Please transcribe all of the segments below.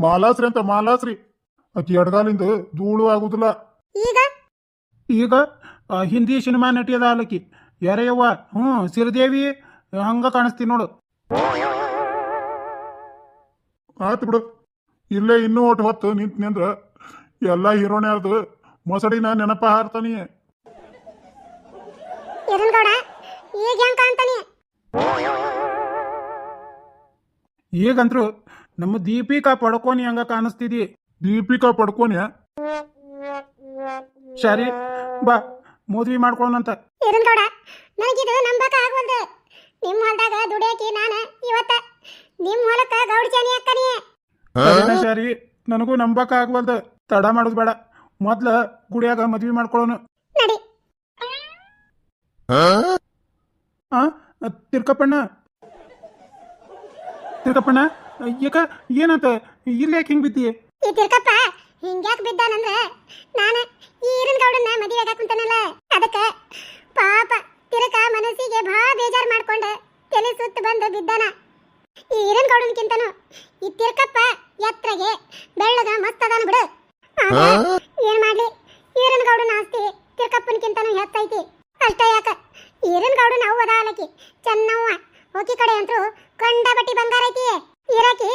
ಮಾಲಾಸ್ರಿ ಅಂತ ಮಾಲಾಸ್ರಿ. ಅತಿ ಎಡಗಾಲಿಂದ ಧೂಳು ಆಗುದಿಲ್ಲ. ಈಗ? ಈಗ ಆ, ಹಿಂದಿ ಸಿನಿಮಾ ನಟಿ ಅದ ಆಲಕಿ. ಯಾರಯ್ಯವ್ವ ಹ್ಞೂ ಸಿರಿದೇವಿ ಹಂಗ ಕಾಣಿಸ್ತೀನಿ ನೋಡು. ಆತು ಬಿಡು. ಇಲ್ಲೇ ಇನ್ನೂ ಒಟ್ಟು ಹೊತ್ತು ನಿಂತ ನಿಂದ್ರ ಎಲ್ಲ ಅದು ಮೊಸಡಿನ ನೆನಪ ಹಾರ್ತಾನಿ. ಗೌಡ? ಈಗ ಹೆಂಗ್ ಕಾಣ್ತಾನೆ? ಈಗಂತ್ರು ನಮ್ಮ ದೀಪಿಕಾ ಪಡ್ಕೋನಿ ಹಂಗ ಕಾಣಿಸ್ತಿದಿ. ದೀಪಿಕಾ ಪಡ್ಕೋನಿ ಸರಿ ಬಾ ಮದ್ವಿ ಮಾಡ್ಕೊಳ್ಳೋಣಂತ ಗೌಡ ನನಗಿದು ನಂಬಕ ಆಗವಲ್ದು ನಿಮ್ಮ ಹೊಲದಾಗ ದುಡಿಯಾಕಿ ನಾನು ಇವತ್ತ. ನಿಮ್ಮ ಹೊಲಕ್ಕ ಗೌಡ್ಚಾನಿ ಅಕ್ಕನಿ ಸರಿ ನನಗೂ ನಂಬಕ ಆಗ್ವಲ್ದು ತಡ ಮಾಡೋದು ಬೇಡ. ಮೊದ್ಲ ಗುಡಿಯಾಗ ಮದ್ವಿ ಮಾಡ್ಕೊಳ್ಳೋನು ನಡಿ. ಆ ತಿರ್ಕಪ್ಪಣ್ಣ. ತಿರ್ಕಪ್ಪಣ್ಣ. ಯಾಕ ಏನಂತ ಇಲ್ಲಿ ಯಾಕೆ ಹಿಂಗ್ ಬಿದ್ದಿ ಈ ತಿರ್ಕಪ್ಪ ಹಿಂಗ್ಯಾಕ್ ಬಿದ್ದಾನಂದ್ರ ನಾನು ಈ ಈರನ್ ಗೌಡನ್ನ ಮದುವೆ ಕುಂತಾನಲ್ಲ ಅದಕ್ಕ ಪಾಪ ತಿರಕ ಮನಸ್ಸಿಗೆ ಬಹಳ ಬೇಜಾರ್ ಮಾಡ್ಕೊಂಡೆ ತಲೆ ಸುತ್ತ ಬಂದು ಬಿದ್ದಾನ. ಈ ಈರನ್ ಗೌಡನ್ಕಿಂತನು ಈ ತಿರ್ಕಪ್ಪ ಎತ್ತರಗೆ ಬೆಳ್ಳಗ ಮಸ್ತ್ ಅದಾನ ಬಿಡು. ಏನ್ ಮಾಡ್ಲಿ? ಈರನ್ ಗೌಡನ ಆಸ್ತಿ ತಿರ್ಕಪ್ಪನ್ಕಿಂತನು ಹೆತ್ತೈತಿ ಅಷ್ಟೇ ಯಾಕ? ಈರನ್ ಗೌಡನ ಅವ್ವ ಚೆನ್ನವ್ವ ಹೋಗಿ ಕಡೆ ಅಂತೂ ಕಂಡ ಬಟ್ಟಿ ಬಂಗಾರ ಐತಿ ಇರಾಕಿ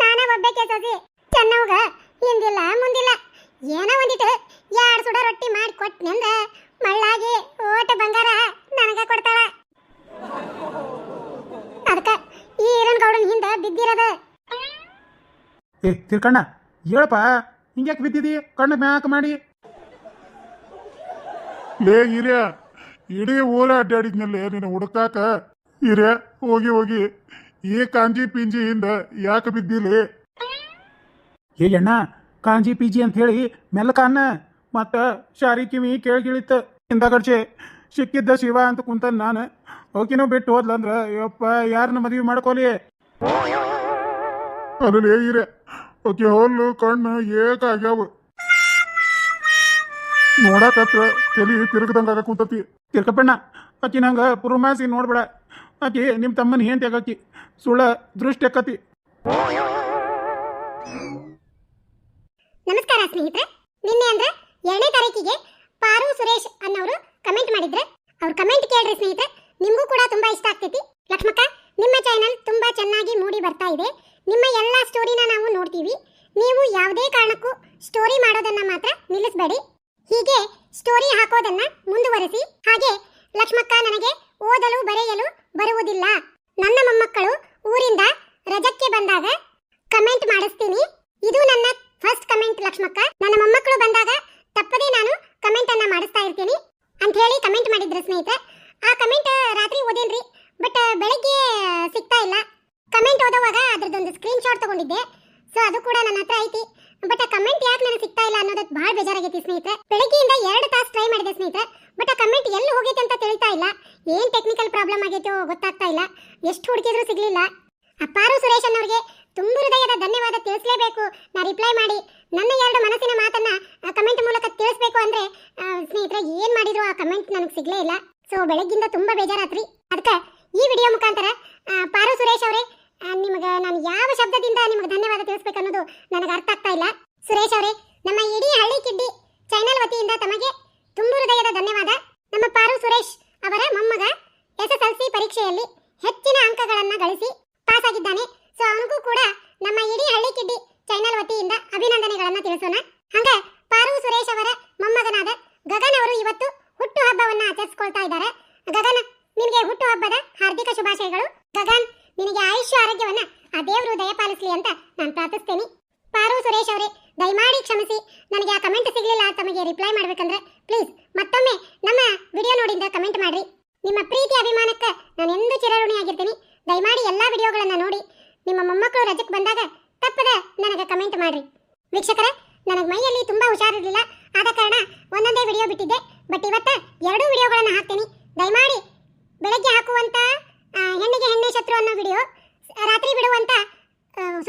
ನಾನ ಒಬ್ಬಕ್ಕೆ ಸಸಿ ಚೆನ್ನವ್ಗ ಹಿಂದಿಲ್ಲ ಮುಂದಿಲ್ಲ. ಏನೋ ಒಂದಿಟ್ಟು ಎರಡು ಸುಡ ರೊಟ್ಟಿ ಮಾಡಿ ಕೊಟ್ಟನೆಂದ ಮಳ್ಳಾಗಿ ಓಟ ಬಂಗಾರ ನನಗ ಕೊಡ್ತಾಳ. ಅದಕ್ಕ ಈ ಈರನ್ ಗೌಡನ್ ಹಿಂದ ಬಿದ್ದಿರದ. ಏ ತಿರ್ಕಣ್ಣ ಹೇಳಪ್ಪ ಹಿಂಗ್ಯಾಕೆ ಬಿದ್ದಿದಿ? ಕಣ್ಣು ಮ್ಯಾಕ್ ಮಾಡಿ. ಲೇ ಹಿರಿಯ ಇಡೀ ಊರ ಅಡ್ಡಾಡಿದ್ನಲ್ಲೇ ನೀನು ಹುಡುಕಾಕ ಹಿರಿಯ ಹೋಗಿ ಹೋಗಿ. ಈ ಕಾಂಜಿ ಪಿಂಜಿಯಿಂದ ಯಾಕೆ ಬಿದ್ದಿಲಿ? ಏ ಅಣ್ಣ ಕಾಂಜಿ ಪಿಜಿ ಅಂತ ಹೇಳಿ ಮೆಲ್ಲಕ ಅನ್ನ ಮತ್ತ ಶಾರಿ ಕಿವಿ ಕೇಳ್ಗಿಳಿತ ಹಿಂದಗಡ್ಚೆ ಸಿಕ್ಕಿದ್ದ ಶಿವ ಅಂತ ಕುಂತ ನಾನು. ಓಕಿನೂ ಬಿಟ್ಟು ಹೋದ್ಲಂದ್ರ ಯಪ್ಪ ಯಾರನ್ನ ಮದುವೆ ಮಾಡ್ಕೋಲಿ? ಅದನ್ನ ಹೇಗಿರೆ ಓಕೆ ಹೋಲ್ಲು ಕಣ್ಣು ಏಕಾಗ್ಯಾವ ನೋಡಕತ್ರ ತಲಿ ತಿರುಗದಂಗ ಕುಂತತಿ. ತಿರ್ಕಪ್ಪಣ್ಣ ಅಕ್ಕಿ ನಂಗ ಪುರುಮಾಸಿ ನೋಡ್ಬೇಡ. ಆಕಿ ನಿಮ್ಮ ತಮ್ಮನ ಹೆಂಡತಿ ಆಗಾಕಿ, ಸುಳ್ಳ ದೃಷ್ಟಿ ಅಕ್ಕತಿ ನಮಸ್ಕಾರ ಸ್ನೇಹಿತರೆ. ನಿನ್ನೆ ಅಂದ್ರೆ ಎರಡನೇ ತಾರೀಕಿಗೆ ಪಾರು ಸುರೇಶ್ ಅನ್ನೋರು ಕಮೆಂಟ್ ಮಾಡಿದ್ರೆ. ಅವ್ರ ಕಮೆಂಟ್ ಕೇಳ್ರಿ ಸ್ನೇಹಿತರೆ, ನಿಮಗೂ ಕೂಡ ತುಂಬಾ ಇಷ್ಟ ಆಗ್ತೈತಿ. ಲಕ್ಷ್ಮಕ್ಕ, ನಿಮ್ಮ ಚಾನೆಲ್ ತುಂಬಾ ಚೆನ್ನಾಗಿ ಮೂಡಿ ಬರ್ತಾ ಇದೆ. ನಿಮ್ಮ ಎಲ್ಲ ಸ್ಟೋರಿನ ನಾವು ನೋಡ್ತೀವಿ. ನೀವು ಯಾವುದೇ ಕಾರಣಕ್ಕೂ ಸ್ಟೋರಿ ಮಾಡೋದನ್ನ ಮಾತ್ರ ನಿಲ್ಲಿಸಬೇಡಿ. ಹೀಗೆ ಸ್ಟೋರಿ ಹಾಕೋದನ್ನ ಮುಂದುವರೆಸಿ. ಹಾಗೆ ಲಕ್ಷ್ಮಕ್ಕ ನನಗೆ ಓದಲು, ಬರೆಯಲು ಬರುವುದಿಲ್ಲ. ನನ್ನ ಮೊಮ್ಮಕ್ಕಳು ಊರಿಂದ ರಜಕ್ಕೆ ಬಂದಾಗ ಕಮೆಂಟ್ ಮಾಡಿಸ್ತೀನಿ. ಇದು ನನ್ನ ಫಸ್ಟ್ ಕಮೆಂಟ್ ಲಕ್ಷ್ಮಕ್ಕ. ನನ್ನ ಮೊಮ್ಮಕ್ಕಳು ಬಂದಾಗ ತಪ್ಪದೇ ನಾನು ಕಮೆಂಟ್ ಅನ್ನ ಮಾಡಿಸ್ತಾ ಇರ್ತೀನಿ ಅಂತ ಹೇಳಿ ಕಮೆಂಟ್ ಮಾಡಿದ್ರು ಸ್ನೇಹಿತರೆ. ಆ ಕಮೆಂಟ್ ರಾತ್ರಿ ಓದೇನ್ರಿ? ಬಟ್ ಬೆಳಗ್ಗೆ ಸಿಗ್ತಾ ಇಲ್ಲ. ಕಮೆಂಟ್ ಓದುವಾಗ ಅದ್ರದ್ದೊಂದು ಸ್ಕ್ರೀನ್ ಶಾಟ್ ತಗೊಂಡಿದ್ದೆ. ಸೊ ಅದು ಕೂಡ ನನ್ನ ಹತ್ರ ಐತಿ. ಬಟ್ ಆ ಕಮೆಂಟ್ ಯಾಕೆ ನನಗೆ ಸಿಗ್ತಾ ಇಲ್ಲ ಅನ್ನೋದಕ್ಕೆ ಭಾಳ ಬೇಜಾರಾಗೈತಿ ಸ್ನೇಹಿತರೆ. ಬೆಳಗ್ಗೆಯಿಂದ ಎರಡು ತಾಸು ಟ್ರೈ ಮಾಡಿದೆ ಸ್ನೇಹಿತರೆ. ಬಟ್ ಆ ಕಮೆಂಟ್ ಎಲ್ಲಿ ಹೋಗೈತೆ ಅಂತ ತಿಳಿತಾ ಇಲ್ಲ. ಏನ್ ಟೆಕ್ನಿಕಲ್ ಪ್ರಾಬ್ಲಮ್ ಗೊತ್ತಾಗ್ತಾ ಇಲ್ಲ. ಎಷ್ಟು ಹುಡುಕಿದ್ರು ಸಿಗ್ಲಿಲ್ಲ. ಅಪ್ಪಾರು ಸುರೇಶ್ ಅನ್ನೋರಿಗೆ ತುಂಬ ಹೃದಯದ ಧನ್ಯವಾದ ತಿಳಿಸಲೇಬೇಕು. ನಾ ರಿಪ್ಲೈ ಮಾಡಿ. ನನ್ನ ಎರಡು ಮನಸ್ಸಿನ ಮಾತನ್ನ ಕಮೆಂಟ್ ಮೂಲಕ ತಿಳಿಸ್ಬೇಕು ಅಂದ್ರೆ ಸ್ನೇಹಿತರೆ, ಏನ್ ಮಾಡಿದ್ರು ಆ ಕಮೆಂಟ್ ನನಗೆ ಸಿಗ್ಲೇ ಇಲ್ಲ. ಸೊ ಬೆಳಗ್ಗಿಂದ ತುಂಬಾ ಬೇಜಾರಾತ್ರಿ. ಅದಕ್ಕೆ ಈ ವಿಡಿಯೋ ಮುಖಾಂತರ ಆ, ಪಾರು ಸುರೇಶ್ ಅವರೇ ನಿಮಗೆ ನಾನು ಯಾವ ಶಬ್ದದಿಂದ ನಿಮಗೆ ಧನ್ಯವಾದ ತಿಳಿಸ್ಬೇಕು ಅನ್ನೋದು ನನಗೆ ಅರ್ಥ ಆಗ್ತಾ ಇಲ್ಲ ಸುರೇಶ್ ಅವರೇ ನಮ್ಮ ಇಡೀ ಹಳ್ಳಿ ಕಿಡ್ಡಿ ಚಾನೆಲ್ ವತಿಯಿಂದ ತಮಗೆ ತುಂಬು ಹೃದಯದ ಧನ್ಯವಾದ ನಮ್ಮ ಪಾರು ಸುರೇಶ್ ಅವರ ಮೊಮ್ಮಗ ಎಸ್ ಎಸ್ ಎಲ್ ಸಿ ಪರೀಕ್ಷೆಯಲ್ಲಿ ಹೆಚ್ಚಿನ ಅಂಕಗಳನ್ನು ಗಳಿಸಿ ಪಾಸ್ ಆಗಿದ್ದಾನೆ ಸೊ ಅವನಿಗೂ ಕೂಡ ನಮ್ಮ ಇಡೀ ಹಳ್ಳಿ ಕಿಡ್ಡಿ ಚಾನೆಲ್ ವತಿಯಿಂದ ಅಭಿನಂದನೆಗಳನ್ನ ತಿಳಿಸೋಣ. ಹಂಗ ಪಾರು ಸುರೇಶ್ ಅವರ ಮೊಮ್ಮಗನಾದ ಗಗನ್ ಅವರು ಇವತ್ತು ಹುಟ್ಟು ಹಬ್ಬವನ್ನ ಆಚರಿಸಿಕೊಳ್ತಾ ಇದ್ದಾರೆ. ಗಗನ್ ನಿನಗೆ ಹುಟ್ಟು ಹಬ್ಬದ ಹಾರ್ದಿಕ ಶುಭಾಶಯಗಳು. ಗಗನ್, ನಿನಗೆ ಆಯುಷ್ಯ ಆರೋಗ್ಯವನ್ನ ಆ ದೇವರು ದಯಪಾಲಿಸಲಿ ಅಂತ ನಾನು ಪ್ರಾರ್ಥಿಸ್ತೇನೆ. ಪಾರು ಸುರೇಶ್ ಅವರೇ, ದಯಮಾಡಿ ಕ್ಷಮಿಸಿ. ನನಗೆ ಆ ಕಮೆಂಟ್ ಸಿಗಲಿಲ್ಲ ತಮಗೆ ರಿಪ್ಲೈ ಮಾಡ್ಬೇಕಂದ್ರೆ ಪ್ಲೀಸ್ ಮತ್ತೊಮ್ಮೆ ನಮ್ಮ ವಿಡಿಯೋ ನೋಡಿಂದ ಕಮೆಂಟ್ ಮಾಡ್ರಿ. ನಿಮ್ಮ ಪ್ರೀತಿ ಅಭಿಮಾನಕ್ಕೆ ನಾನು ಎಂದೂ ಚಿರಋಣಿಯಾಗಿರ್ತೀನಿ. ದಯಮಾಡಿ ಎಲ್ಲಾ ವಿಡಿಯೋಗಳನ್ನು ನೋಡಿ. ನಿಮ್ಮ ಮೊಮ್ಮಕ್ಕಳು ರಜಕ್ಕೆ ಬಂದಾಗ ತಪ್ಪದ ನನಗೆ ಕಮೆಂಟ್ ಮಾಡ್ರಿ. ವೀಕ್ಷಕರೇ, ನನಗೆ ಮೈಯಲ್ಲಿ ತುಂಬಾ ಹುಷಾರಿರಲಿಲ್ಲ. ಆದ ಕಾರಣ ಒಂದೊಂದೇ ವಿಡಿಯೋ ಬಿಟ್ಟಿದ್ದೆ. ಬಟ್ ಇವತ್ತ ಎರಡು ವಿಡಿಯೋಗಳನ್ನ ಹಾಕ್ತೀನಿ. ದಯಮಾಡಿ ಬೆಳಗ್ಗೆ ಹಾಕುವಂತ ಹೆಣ್ಣಿಗೆ ಹೆಣ್ಣೆ ಶತ್ರು ಅನ್ನೋ ವಿಡಿಯೋ ರಾತ್ರಿ ಬಿಡುವಂತ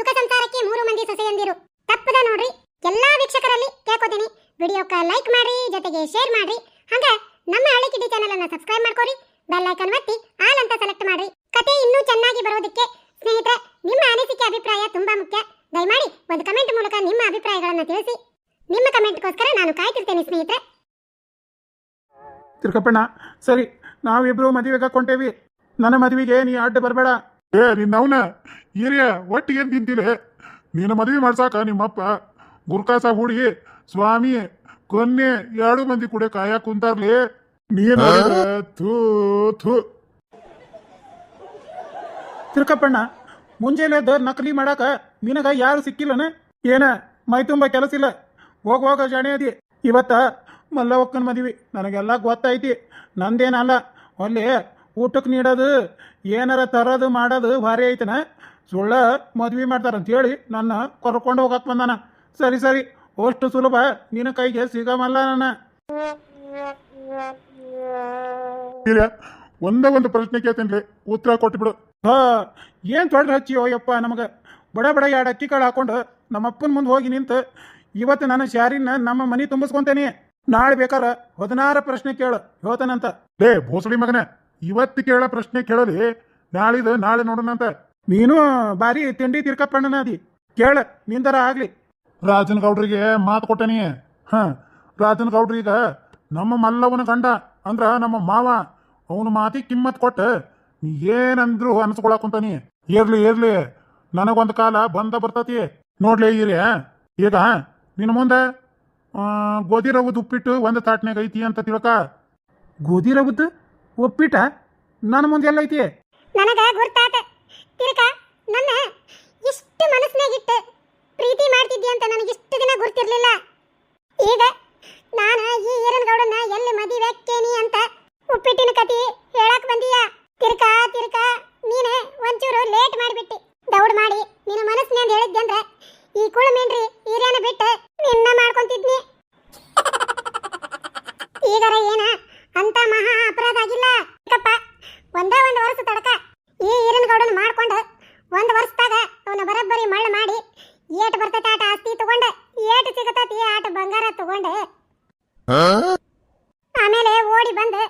ಸುಖ ಸಂಸಾರಕ್ಕೆ ಮೂರು ಮಂದಿ ಸೊಸೆಯಂದಿರು. ತಪ್ಪದ ನೋಡ್ರಿ. ಎಲ್ಲಾ ವೀಕ್ಷಕರಲ್ಲಿ ಕೇಳ್ಕೊತೀನಿ. ವಿಡಿಯೋಕ್ಕೆ ಲೈಕ್ ಮಾಡ್ರಿ, ಜೊತೆಗೆ ಶೇರ್ ಮಾಡ್ರಿ. ಹಂಗ ನಮ್ಮ ಹಳ್ಳಿ ಕಿಡಿ ಚಾನಲ್ ಅನ್ನ ಸಬ್ಸ್ಕ್ರೈಬ್ ಮಾಡ್ಕೊರಿ. ಬೆಲ್ ಐಕನ್ ಒತ್ತಿ, ಆಲ್ ಅಂತ ಸೆಲೆಕ್ಟ್ ಮಾಡ್ರಿ. ಕತೆ ಇನ್ನೂ ಚೆನ್ನಾಗಿ ಬರೋದಕ್ಕೆ ಸ್ನೇಹಿತರೆ ನಿಮ್ಮ ಅನಿಸಿಕೆ ಅಭಿಪ್ರಾಯ ತುಂಬಾ ಮುಖ್ಯ. ದಯಮಾಡಿ ಒಂದು ಕಮೆಂಟ್ ಮೂಲಕ ನಿಮ್ಮ ಅಭಿಪ್ರಾಯಗಳನ್ನು ತಿಳಿಸಿ. ನಿಮ್ಮ ಕಮೆಂಟ್ಗೋಸ್ಕರ ನಾನು ಕಾಯ್ತಿರ್ತೇನೆ ಸ್ನೇಹಿತರೆ. ತಿರುಕಪ್ಪಣ್ಣ ಸರಿ ನಾವಿಬ್ರು ಮದುವೆಗೆ ಕೊಂಟೇವಿ ನನ್ನ ಮದುವೆಗೆ ನೀ ಅಡ್ಡ ಬರಬೇಡ. ಏ ನಿನ್ನವನ ಹಿರಿಯ ಒಟ್ಟಿಗೆ ಏನ್ ನಿನ್ನ ನೀನು ಮದುವೆ ಮಾಡ್ಸಾಕ ನಿಮ್ಮಪ್ಪ ಗುರ್ಕಾಸ ಹುಡಿ ಸ್ವಾಮಿ ಕೊನ್ನೆ ಎರಡು ಮಂದಿ ಕೂಡ ಕಾಯಕ್ ಕುಂತಾರ್ಲಿ? ನೀನು ಥೂ ಥೂ ತಿರ್ಕಪ್ಪಣ್ಣ, ಮುಂಜಾನೆ ಎದ್ದು ನಕಲಿ ಮಾಡಾಕ ನಿನಗ ಯಾರು ಸಿಕ್ಕಿಲ್ಲನ? ಏನ, ಮೈ ತುಂಬ ಕೆಲಸ ಇಲ್ಲ. ಹೋಗುವಾಗ ಹೋಗ ಜಾಣೆ ಅದಿ. ಇವತ್ತ ಮಲ್ಲವಕ್ಕನ ಮದ್ವಿ. ನನಗೆಲ್ಲ ಗೊತ್ತೈತಿ. ನಂದೇನಲ್ಲ. ಅಲ್ಲಿ ಊಟಕ್ಕೆ ನೀಡೋದು, ಏನಾರ ತರೋದು ಮಾಡೋದು ಭಾರಿ ಐತನ. ಸುಳ್ಳ ಮದ್ವಿ ಮಾಡ್ತಾರ ಅಂತೇಳಿ ನನ್ನ ಕರ್ಕೊಂಡು ಹೋಗಕ್ ಬಂದಾನ. ಸರಿ ಸರಿ. ಅಷ್ಟು ಸುಲಭ ನಿನ್ನ ಕೈಗೆ ಸಿಗಮಲ್ಲ ನನ್ನ. ಒಂದೇ ಒಂದು ಪ್ರಶ್ನೆ ಕೇಳ್ತೀನಿ ಉತ್ತರ ಕೊಟ್ಬಿಡು. ಹಾ ಏನ್ ತೊಡ್ರ ಹಚ್ಚಿಯೋ ಯಪ್ಪ ನಮಗೆ ಬಡ ಬಡ ಎರಡು ಅಕ್ಕಿ ಕಾಳು ಹಾಕೊಂಡು ನಮ್ಮ ಅಪ್ಪನ ಮುಂದೆ ಹೋಗಿ ನಿಂತು ಇವತ್ತು ನನ್ನ ಶಾರಿನ ನಮ್ಮ ಮನೆ ತುಂಬಿಸ್ಕೊಂತೇನೆ. ನಾಳೆ ಬೇಕಾರ ಹದಿನಾರು ಪ್ರಶ್ನೆ ಕೇಳು ಹೇಳ್ತಾನಂತ. ಲೇ ಭೋಸಡಿ ಮಗನ ಇವತ್ತು ಕೇಳ ಪ್ರಶ್ನೆ ಕೇಳಲಿ ನಾಳಿದು ನಾಳೆ ನೋಡೋಣಂತ. ನೀನು ಬಾರಿ ತಿಂಡಿ ತಿರ್ಕಪ್ಪಣ್ಣನ ಅದಿ ಕೇಳ ನಿಂದರ ಆಗ್ಲಿ. ರಾಜನ್ ಗೌಡ್ರಿಗೆ ಮಾತು ಕೊಟ್ಟನಿ. ಹ ರಾಜನ್ ಗೌಡ್ರೀಗ ನಮ್ಮ ಮಲ್ಲವನ ಗಂಡ ಅಂದ್ರ ನಮ್ಮ ಮಾವ ಅವನ ಮಾತಿ ಕಿಮ್ಮತ್ ಕೊಟ್ಟ ನೀ ಏನಂದ್ರು ಅನ್ಸ್ಕೊಳಕುಂತಾನಿ. ಇರ್ಲಿ ಇರ್ಲಿ. ನನಗೊಂದು ಕಾಲ ಬಂದ ಬರ್ತತಿ. ನೋಡ್ಲಿ ಇರಿ ಈಗ ನಿನ್ನ ಮುಂದೆ ಗೋಧಿ ರವದ್ ಉಪ್ಪಿಟ್ಟು ಒಂದು ತಾಟ್ನಾಗ ಐತಿ ಅಂತ ತಿಳ್ಕ. ಗೋಧಿ ರವದ್ ಒಪ್ಪಿಟ ನನ್ನ ಮುಂದೆ ಎಲ್ಲ ಐತಿ ನನಗ ಗುರ್ತಾತ. ತಿರ್ಕ ನನ್ನ ಇಷ್ಟು ಮನಸ್ಸಿನಾಗಿಟ್ಟು ಪ್ರೀತಿ ಮಾಡ್ತಿದ್ದೆ ಅಂತ ನನಗೆ ಇಷ್ಟು ದಿನ ಗುರ್ತಿರ್ಲಿಲ್ಲ. ಈಗ ನಾನು ಈ ಈರನ್ಗೌಡನ್ನ ಎಲ್ಲಿ ಮದುವೆ ಅಂತ ಉಪ್ಪಿಟ್ಟಿನ ಕತಿ ಹೇಳಕ್ ಬಂದೀಯ? ತಿರ್ಕ ತಿರ್ಕ ನೀನೆ ಒಂಚೂರು ಲೇಟ್ ಮಾಡಿಬಿಟ್ಟಿ. ದೌಡ್ ಮಾಡಿ ನಿನ್ನ ಮನಸ್ಸಿನಿಂದ ಹೇಳಿದ್ದೆ ಅಂದ್ರೆ ಈ ಕುಳಮೇನ್ರಿ ಹಿರಿಯನ ಬಿಟ್ಟು ನಿನ್ನ ಮಾಡ್ಕೊಂತಿದ್ನಿ. ಈಗರ ಏನ? ಅಂತ ಮಹಾ ಅಪರಾಧ ಆಗಿಲ್ಲ. ಚಿಕ್ಕಪ್ಪ ಒಂದೇ ಒಂದು ವರ್ಷ ತಡಕ ಈ ಹಿರಿಯನ ಗೌಡನ ಮಾಡ್ಕೊಂಡು ಒಂದು ವರ್ಷದಾಗ ಅವನ ಬರಬ್ಬರಿ ಮಳ್ಳ ಮಾಡಿ ಏಟ್ ಬರ್ತೈತೆ ಆಟ ಆಸ್ತಿ ತಗೊಂಡೆ. ಏಟ್ ಸಿಗತೈತಿ ಆಟ ಬಂಗಾರ ತಗೊಂಡೆ. ಆಮೇಲೆ ಓಡಿ ಬಂದು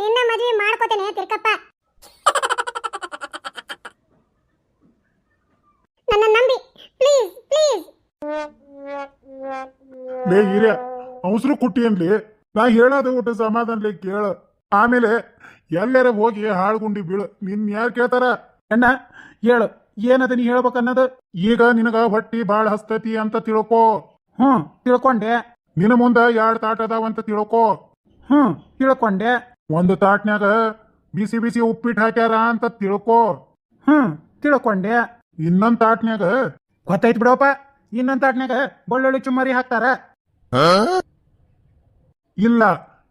ನಿನ್ನ ಮದುವೆ ಮಾಡ್ಕೋತೇನೆ ತಿರ್ಕಪ್ಪ. ಲೇ ಹಿರಿಯ ಅವಸರು ಕುಟ್ಟಿ ಅನ್ಲಿ. ನಾ ಹೇಳೋದು ಊಟ ಸಮಾಧಾನಲಿ ಕೇಳ. ಆಮೇಲೆ ಎಲ್ಲರ ಹೋಗಿ ಹಾಳ್ಗುಂಡಿ ಬೀಳು. ನಿನ್ ಯಾರು ಕೇಳ್ತಾರ? ಅಣ್ಣ, ಹೇಳು, ಏನದ ನೀ ಹೇಳ್ಬೇಕನ್ನೋದು? ಈಗ ನಿನಗ ಹೊಟ್ಟಿ ಬಾಳ ಹಸ್ತತಿ ಅಂತ ತಿಳ್ಕೊ. ಹ್ಮ್ ತಿಳ್ಕೊಂಡೆ. ನಿನ್ನ ಮುಂದ ಎರಡ್ ತಾಟ್ ಅದಾವಂತ ತಿಳ್ಕೊ. ಹ್ಮ್ ತಿಳ್ಕೊಂಡೆ. ಒಂದು ತಾಟ್ನ್ಯಾಗ ಬಿಸಿ ಬಿಸಿ ಉಪ್ಪಿಟ್ಟು ಹಾಕ್ಯಾರ ಅಂತ ತಿಳ್ಕೊ. ಹ್ಮ್ ತಿಳ್ಕೊಂಡೆ. ಇನ್ನೊಂದ್ ತಾಟ್ನ್ಯಾಗ ಗೊತ್ತೈತ್ ಬಿಡಪ್ಪ ಇನ್ನೊಂದ್ ತಾಟ್ನ್ಯಾಗ, ಬೆಳ್ಳುಳ್ಳಿ ಚುಮ್ಮರಿ ಹಾಕ್ತಾರ. ಇಲ್ಲ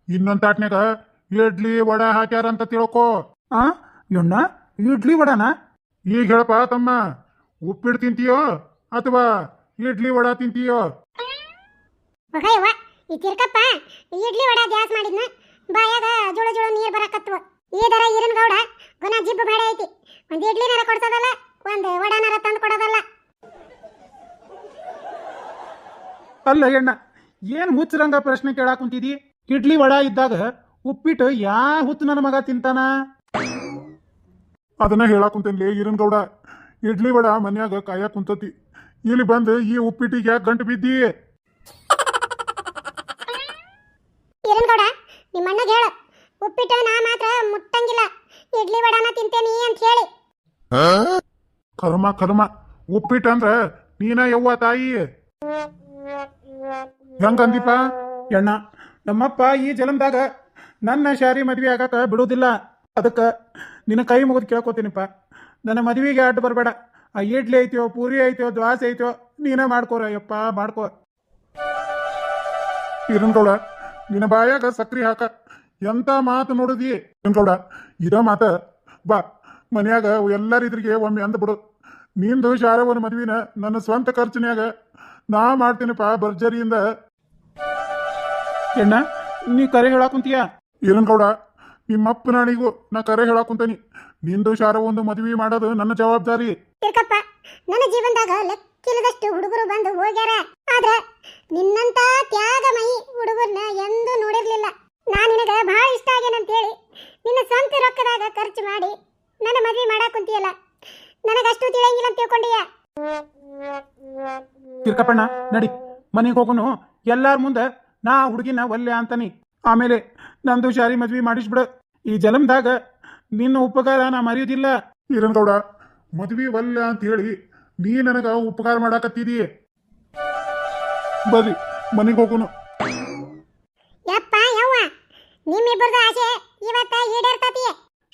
ಇನ್ನೊಂದ್ ತಾಟ್ನ್ಯಾಗ ಇಡ್ಲಿ ವಡ ಹಾಕ್ಯಾರ ಅಂತ ತಿಳ್ಕೋ. ಆ? ಎಣ್ಣ ಇಡ್ಲಿ ವಡನ? ಈಗ ಹೇಳಪ್ಪ ತಮ್ಮ ಉಪ್ಪಿಟ್ಟು ತಿಂತೀಯೋ ಅಥವಾ ಇಡ್ಲಿ ವಡ ತಿಂತೀಯೋ? ಒಗಯ್ಯವ್ವ ಈ ತಿರ್ಕಪ್ಪ ಇಡ್ಲಿ ವಡ ಗ್ಯಾಸ್ ಮಾಡಿದ್ನ ಬಾಯಾಗ ಜೋಳ ಜೋಳ ನೀರ್ ಬರಕತ್ವ. ಈ ದರ ಈರನ್ ಗೌಡ ಗುಣ ಜಿಬ್ಬು ಬೇಡ ಐತಿ. ಒಂದ್ ಇಡ್ಲಿನಾರ ಕೊಡ್ಸೋದಲ್ಲ ಒಂದ್ ವಡನಾರ ತಂದು ಕೊಡೋದಲ್ಲ. ಅಲ್ಲ ಎಣ್ಣ ಏನ್ ಹುಚ್ಚರಂಗ ಪ್ರಶ್ನೆ ಕೇಳಾಕ್ ಕುಂತಿದಿ? ಇಡ್ಲಿ ವಡ ಇದ್ದಾಗ ಉಪ್ಪಿಟ್ಟು ಯಾ ಹುತ್ತು ನನ್ನ ಮಗ ತಿಂತಾನ? ಅದನ್ನ ಹೇಳಾಕುಂತೇನ್ಲಿ ಈರನ್ ಗೌಡ. ಇಡ್ಲಿ ವಡ ಮನ್ಯಾಗ ಕಾಯಕ್ ಕುಂತತಿ. ಇಲ್ಲಿ ಬಂದು ಈ ಉಪ್ಪಿಟ್ಟಿಗೆ ಯಾಕೆ ಗಂಟು ಬಿದ್ದಿ. ಈರನ್ ಗೌಡ ನಿಮ್ಮ ಅಣ್ಣಗೆ ಹೇಳು. ಉಪ್ಪಿಟ್ಟು ನಾ ಮಾತ್ರ ಮುಟ್ಟಂಗಿಲ್ಲ. ಇಡ್ಲಿ ವಡಾನ ತಿಂತೇನಿ ಅಂತ ಹೇಳಿ. ಕರ್ಮ ಕರ್ಮ. ಉಪ್ಪಿಟ್ಟು ಅಂದ್ರ ನೀನ ಯವ್ವ ತಾಯಿ. ಹೆಂಗಂದೀಪ ಎಣ್ಣ, ನಮ್ಮಪ್ಪ ಈ ಜಲಂದಾಗ ನನ್ನ ಶಾರಿ ಮದ್ವೆ ಆಗಾಕ ಬಿಡುವುದಿಲ್ಲ. ಅದಕ್ಕೆ ನಿನ್ನ ಕೈ ಮುಗಿದು ಕೇಳ್ಕೊತೀನಿಪ್ಪ. ನನ್ನ ಮದುವೆಗೆ ಅಡ್ಡ ಬರಬೇಡ. ಆ ಇಡ್ಲಿ ಐತೋ, ಪೂರಿ ಐತೋ, ದ್ವಾಸೆ ಐತೋ, ನೀನೇ ಮಾಡ್ಕೋರ, ಯಪ್ಪ, ಮಾಡ್ಕೋ. ಈರನ್ ಗೌಡ ನಿನ್ನ ಬಾಯಾಗ ಸಕ್ರಿ ಹಾಕ. ಎಂತ ಮಾತು ನೋಡಿದಿ? ಈರನ್ ಗೌಡ ಇದ ಮಾತ. ಬಾ, ಮನ್ಯಾಗ ಎಲ್ಲರಿದ್ರಿಗೆ ಒಮ್ಮೆ ಅಂದ್ಬಿಡು ನಿಂದು ಶಾರವನ ಮದ್ವಿನ ನನ್ನ ಸ್ವಂತ ಖರ್ಚಿನ್ಯಾಗ ನಾ ಮಾಡ್ತೀನಿಪ್ಪ, ಭರ್ಜರಿಯಿಂದ. ಎಣ್ಣ ನೀ ಕರೆ ಹೇಳಾಕುಂತೀಯ ಏನನ್ ಗೌಡ ನಿಮ್ಮಪ್ಪ ನಾಣಿಗೂ ನಾ ಕರೆ ಹೇಳಾಕುಂತೀನಿ ನಿಂದು ಶಾರ ಒಂದು ಮದುವೆ ಮಾಡೋದು ನನ್ನ ಜವಾಬ್ದಾರಿ. ತಿರ್ಕಪ್ಪ ನನ್ನ ಜೀವನದಾಗ ಲೆಕ್ಕಿಲ್ಲದಷ್ಟು ಹುಡುಗರು ಬಂದು ಹೋಗ್ಯಾರ. ಆದ್ರ ನಿನ್ನಂತ ತ್ಯಾಗಮಯಿ ಹುಡುಗರ್ನ ಎಂದೂ ನೋಡಿರ್ಲಿಲ್ಲ. ನಾನು ನಿನಗ ಬಹಳ ಇಷ್ಟ ಆಗ್ಯಾನಂತೇಳಿ ನಿನ್ನ ಸ್ವಂತ ರೊಕ್ಕದಾಗ ಖರ್ಚು ಮಾಡಿ ನನ್ನ ಮದ್ವೆ ಮಾಡಾಕುಂತೀಯಲ್ಲ ನನಗಷ್ಟು ತಿಳಿಯಂಗಿಲ್ಲ ಅಂತ ತಿಳ್ಕೊಂಡಿಯ? ತಿರ್ಕಪ್ಪಣ್ಣ ನಡಿ ಮನೆಗೆ ಹೋಗೋನು ಎಲ್ಲಾರ ಮುಂದೆ ನಾ ಹುಡುಗಿನ ಒಲ್ಲೆ ಅಂತಾನಿ. ಆಮೇಲೆ ನಂದು ಶಾರಿ ಮದ್ವಿ ಮಾಡಿಸ್ಬಿಡ. ಈ ಜಲಮ್ದಾಗ ನಿನ್ನ ಉಪಕಾರ ನಾ ಮರೆಯೋದಿಲ್ಲ. ಈರನ್ಗೌಡ ಮದ್ವಿ ಒಲ್ಲ ಅಂತ ಹೇಳಿ ನೀ ನನಗ ಉಪಕಾರ ಮಾಡಾಕತ್ತಿದಿ? ಬರ್ರಿ ಮನೆಗೆ ಹೋಗೋನು ಯಪ್ಪ ಯವ್ವ ನಿಮ್ಮಿಬ್ಬರದು ಆಸೆ ಇವತ್ತ ಈಡೇರ್ತತಿ.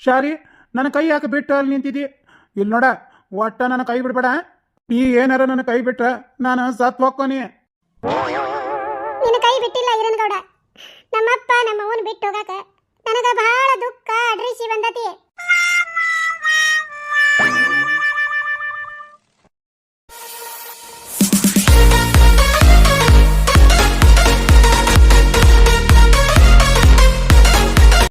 ಶಾರಿ ನನ್ನ ಕೈ ಯಾಕೆ ಬಿಟ್ಟು ಅಲ್ಲಿ ನಿಂತಿದ್ದಿ ಇಲ್ಲಿ ನೋಡ ಒಟ್ಟ ನನ್ನ ಕೈ ಬಿಡ್ಬೇಡ. ನೀ ಏನಾರ ನನ್ನ ಕೈ ಬಿಟ್ರ ನಾನು ಸತ್ ಹೋಗ್ಕೊನಿ ನಿನ್ನ ಕೈ ಬಿಟ್ಟಿಲ್ಲ ಈರನ್ಗೌಡ ನಮ್ಮಪ್ಪ ನಮ್ಮವನ್ ಬಿಟ್ಟು ಹೋಗಾಕ ನನಗ ಬಹಳ ದುಃಖ ಅಡ್ರಿಸಿ ಬಂದತಿ